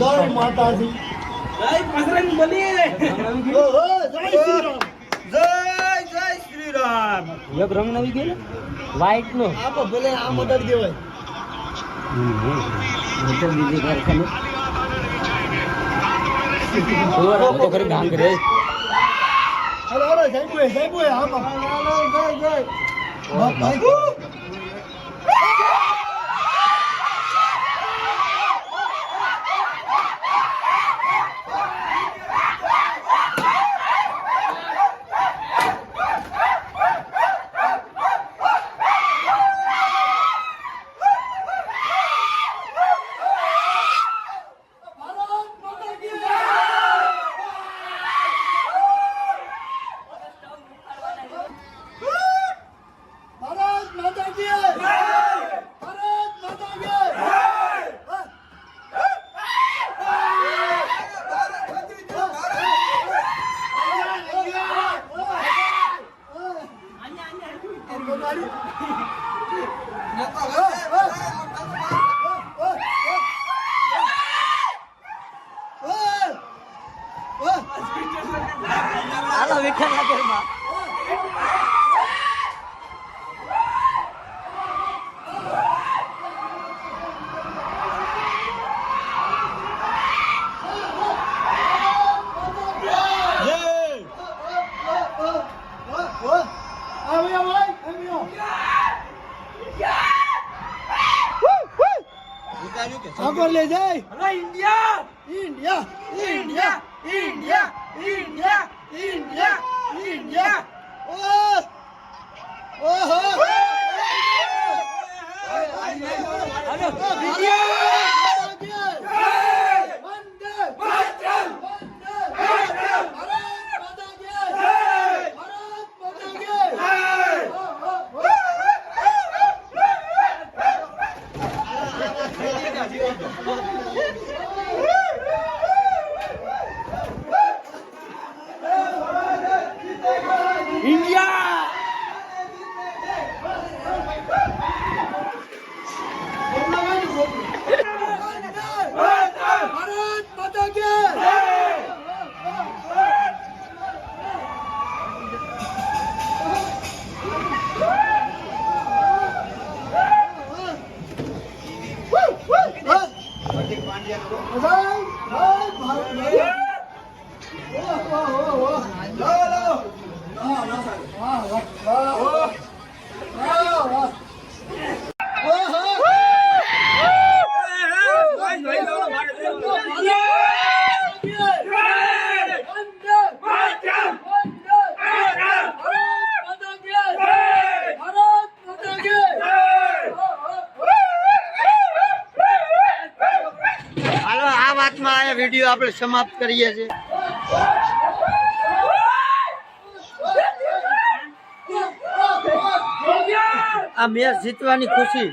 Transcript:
જય માતાજી જય ઓ, ઓ, જય. જય શ્રી રામ એક રંગ નવી ગયો વ્હાઈટ નો આપો ભલે આ મદદ દેવાય બીજી આ તો ખરી ભાંગ રે અરે અરે સાહેબ સાહેબ આપો જય જય હાલો વિઠ્ઠલ ના ઘરમાં આગળ લઈ જાય hello India India India India India India India ઓ ઓહો હાલો આ વીડિયો આપણે સમાપ્ત કરીએ છીએ. આ મેચ જીતવાની ખુશી